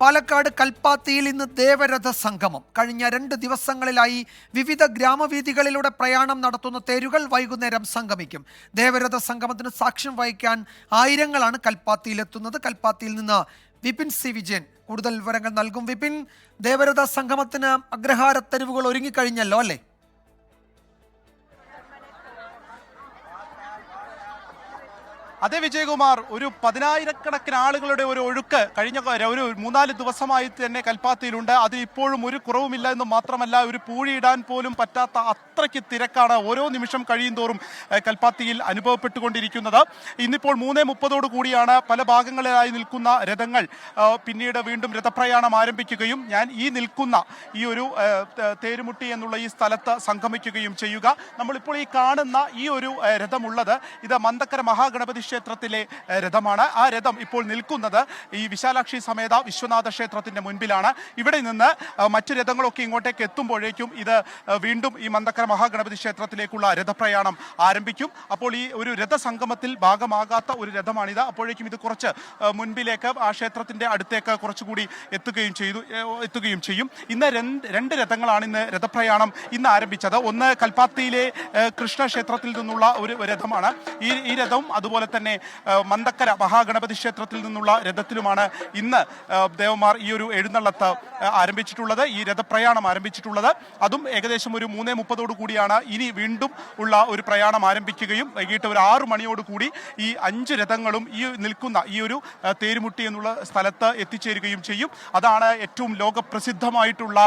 പാലക്കാട് കൽപ്പാത്തിയിൽ ഇന്ന് ദേവരഥ സംഗമം. കഴിഞ്ഞ രണ്ട് ദിവസങ്ങളിലായി വിവിധ ഗ്രാമവീഥികളിലൂടെ പ്രയാണം നടത്തുന്ന തേരുകൾ വൈകുന്നേരം സംഗമിക്കും. ദേവരഥ സംഗമത്തിന് സാക്ഷ്യം വഹിക്കാൻ ആയിരങ്ങളാണ് കൽപ്പാത്തിയിലെത്തുന്നത്. കൽപ്പാത്തിയിൽ നിന്ന് വിപിൻ സി വിജയൻ കൂടുതൽ വിവരങ്ങൾ നൽകും. വിപിൻ ദേവരഥ സംഗമത്തിന് അഗ്രഹാര തെരുവുകൾ ഒരുങ്ങിക്കഴിഞ്ഞല്ലോ അല്ലേ? അതെ വിജയകുമാർ ഒരു പതിനായിരക്കണക്കിന് ആളുകളുടെ ഒരു ഒഴുക്ക് കഴിഞ്ഞ ഒരു മൂന്നാൽ ദിവസമായി തന്നെ കൽപ്പാത്തിയിലുണ്ട്. അത് ഇപ്പോഴും ഒരു കുറവുമില്ല എന്ന് മാത്രമല്ല ഒരു പൂഴിയിടാൻ പോലും പറ്റാത്ത അത്രയ്ക്ക് തിരക്കാണ് ഓരോ നിമിഷം കഴിയും തോറും കൽപ്പാത്തിയിൽ അനുഭവപ്പെട്ടുകൊണ്ടിരിക്കുന്നത്. ഇന്നിപ്പോൾ മൂന്നേ മുപ്പതോടു കൂടിയാണ് പല ഭാഗങ്ങളിലായി നിൽക്കുന്ന രഥങ്ങൾ. പിന്നീട് വീണ്ടും രഥപ്രയാണം ആരംഭിക്കുകയും ഞാൻ ഈ നിൽക്കുന്ന ഈ ഒരു തേരുമുട്ടി എന്നുള്ള ഈ സ്ഥലത്ത് സംഗമിക്കുകയും ചെയ്യുക. നമ്മളിപ്പോൾ ഈ കാണുന്ന ഈ ഒരു രഥമുള്ളത് ഇത് മന്ദക്കര മഹാഗണപതി ക്ഷേത്രത്തിലെ രഥമാണ്. ആ രഥം ഇപ്പോൾ നിൽക്കുന്നത് ഈ വിശാലാക്ഷി സമേത വിശ്വനാഥ ക്ഷേത്രത്തിന്റെ മുൻപിലാണ്. ഇവിടെ നിന്ന് മറ്റു രഥങ്ങളൊക്കെ ഇങ്ങോട്ടേക്ക് എത്തുമ്പോഴേക്കും ഇത് വീണ്ടും ഈ മന്ദക്കര മഹാഗണപതി ക്ഷേത്രത്തിലേക്കുള്ള രഥപ്രയാണം ആരംഭിക്കും. അപ്പോൾ ഈ ഒരു രഥസംഗമത്തിൽ ഭാഗമാകാത്ത ഒരു രഥമാണിത്. അപ്പോഴേക്കും ഇത് കുറച്ച് മുൻപിലേക്ക് ആ ക്ഷേത്രത്തിന്റെ അടുത്തേക്ക് കുറച്ചുകൂടി എത്തുകയും ചെയ്തു എത്തുകയും ചെയ്യും. ഇന്ന് രണ്ട് രഥങ്ങളാണ് ഇന്ന് രഥപ്രയാണം ഇന്ന് ആരംഭിച്ചത്. ഒന്ന് കൽപ്പാത്തിയിലെ കൃഷ്ണ ക്ഷേത്രത്തിൽ നിന്നുള്ള ഒരു രഥമാണ്. ഈ ഈ രഥം അതുപോലെ തന്നെ ഏ, മന്ദക്കര മഹാഗണപതി ക്ഷേത്രത്തിൽ നിന്നുള്ള രഥത്തിലുമാണ് ഇന്ന് ദേവന്മാർ ഈ ഒരു എഴുന്നള്ളത്ത് ആരംഭിച്ചിട്ടുള്ളത് ഈ രഥപ്രയാണം ആരംഭിച്ചിട്ടുള്ളത്. അതും ഏകദേശം ഒരു മൂന്നേ മുപ്പതോടു കൂടിയാണ് ഇനി വീണ്ടും ഉള്ള ഒരു പ്രയാണം ആരംഭിക്കുകയും വൈകിട്ട് ഒരു ആറു മണിയോട് കൂടി ഈ അഞ്ച് രഥങ്ങളും ഈ നിൽക്കുന്ന ഈ ഒരു തേരുമുട്ടി എന്നുള്ള സ്ഥലത്ത് എത്തിച്ചേരുകയും ചെയ്യും. അതാണ് ഏറ്റവും ലോകപ്രസിദ്ധമായിട്ടുള്ള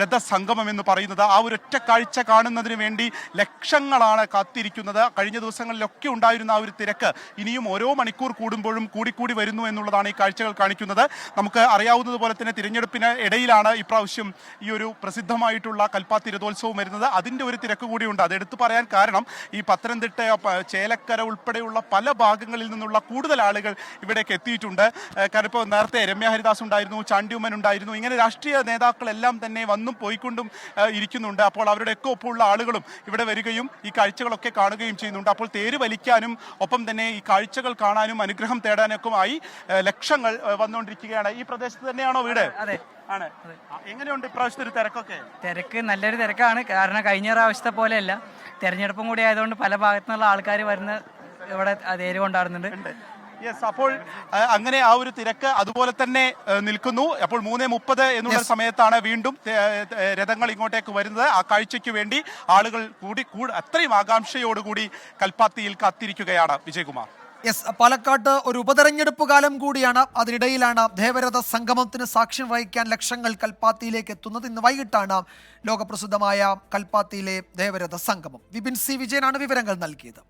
രഥസംഗമം എന്ന് പറയുന്നത്. ആ ഒരു ഒറ്റ കാഴ്ച കാണുന്നതിന് വേണ്ടി ലക്ഷങ്ങളാണ് കാത്തിരിക്കുന്നത്. കഴിഞ്ഞ ദിവസങ്ങളിലൊക്കെ ഉണ്ടായിരുന്ന ആ ഒരു തിരക്ക് ഇനിയും ഓരോ മണിക്കൂർ കൂടുമ്പോഴും കൂടിക്കൂടി വരുന്നു എന്നുള്ളതാണ് ഈ കാഴ്ചകൾ കാണിക്കുന്നത്. നമുക്ക് അറിയാവുന്നതുപോലെ തന്നെ തിരഞ്ഞെടുപ്പിന് ഇടയിലാണ് ഇപ്രാവശ്യം ഈ ഒരു പ്രസിദ്ധമായിട്ടുള്ള കൽപ്പാത്തി രഥോത്സവം വരുന്നത്. അതിന്റെ ഒരു തിരക്ക് കൂടിയുണ്ട്. അത് എടുത്തു പറയാൻ കാരണം ഈ പത്തനംതിട്ട ചേലക്കര ഉൾപ്പെടെയുള്ള പല ഭാഗങ്ങളിൽ നിന്നുള്ള കൂടുതൽ ആളുകൾ ഇവിടേക്ക് എത്തിയിട്ടുണ്ട്. കാരണം ഇപ്പോൾ നേരത്തെ രമ്യ ഹരിദാസ് ഉണ്ടായിരുന്നു ചാണ്ടിയുമ്മൻ ഉണ്ടായിരുന്നു. ഇങ്ങനെ രാഷ്ട്രീയ നേതാക്കളെല്ലാം തന്നെ വന്നും പോയിക്കൊണ്ടും ഇരിക്കുന്നുണ്ട്. അപ്പോൾ അവരുടെയൊക്കെ ഒപ്പമുള്ള ആളുകളും ഇവിടെ വരികയും ഈ കാഴ്ചകളൊക്കെ കാണുകയും ചെയ്യുന്നുണ്ട്. അപ്പോൾ തേര് വലിക്കാനും ഒപ്പം തന്നെ ഈ കാഴ്ചകൾ കാണാനും അനുഗ്രഹം തേടാനൊക്കെ ആയി ലക്ഷങ്ങൾ വന്നുകൊണ്ടിരിക്കുകയാണ്. ഈ പ്രദേശത്ത് തന്നെയാണോ വീട്? അതെ ആണ്. എങ്ങനെയുണ്ട് ഇപ്രാവശ്യത്തെ ഒരു തിരക്കൊക്കെ? തിരക്ക് നല്ലൊരു തിരക്കാണ്. കാരണം കഴിഞ്ഞ പ്രാവശ്യത്തെ പോലെയല്ല. തെരഞ്ഞെടുപ്പും കൂടി ആയതുകൊണ്ട് പല ഭാഗത്തുനിന്നുള്ള ആൾക്കാർ വരുന്ന ഇവിടെ തേര് കൊണ്ടാടുന്നുണ്ട് യെസ് അപ്പോൾ അങ്ങനെ ആ ഒരു തിരക്ക് അതുപോലെ തന്നെ നിൽക്കുന്നു. അപ്പോൾ മൂന്ന് മുപ്പത് എന്നുള്ള സമയത്താണ് വീണ്ടും രഥങ്ങൾ ഇങ്ങോട്ടേക്ക് വരുന്നത്. ആ കാഴ്ചയ്ക്ക് വേണ്ടി ആളുകൾ കൂടി കൂടി അത്രയും ആകാംക്ഷയോടുകൂടി കൽപ്പാത്തിയിൽ കാത്തിരിക്കുകയാണ് വിജയകുമാർ. യെസ് പാലക്കാട്ട് ഒരു ഉപതെരഞ്ഞെടുപ്പ് കാലം കൂടിയാണ്. അതിനിടയിലാണ് ദേവരഥ സംഗമത്തിന് സാക്ഷ്യം വഹിക്കാൻ ലക്ഷങ്ങൾ കൽപ്പാത്തിയിലേക്ക് എത്തുന്നത്. ഇന്ന് വൈകിട്ടാണ് ലോകപ്രസിദ്ധമായ കൽപ്പാത്തിയിലെ ദേവരഥ സംഗമം. വിപിൻ സി വിജയനാണ് വിവരങ്ങൾ നൽകിയത്.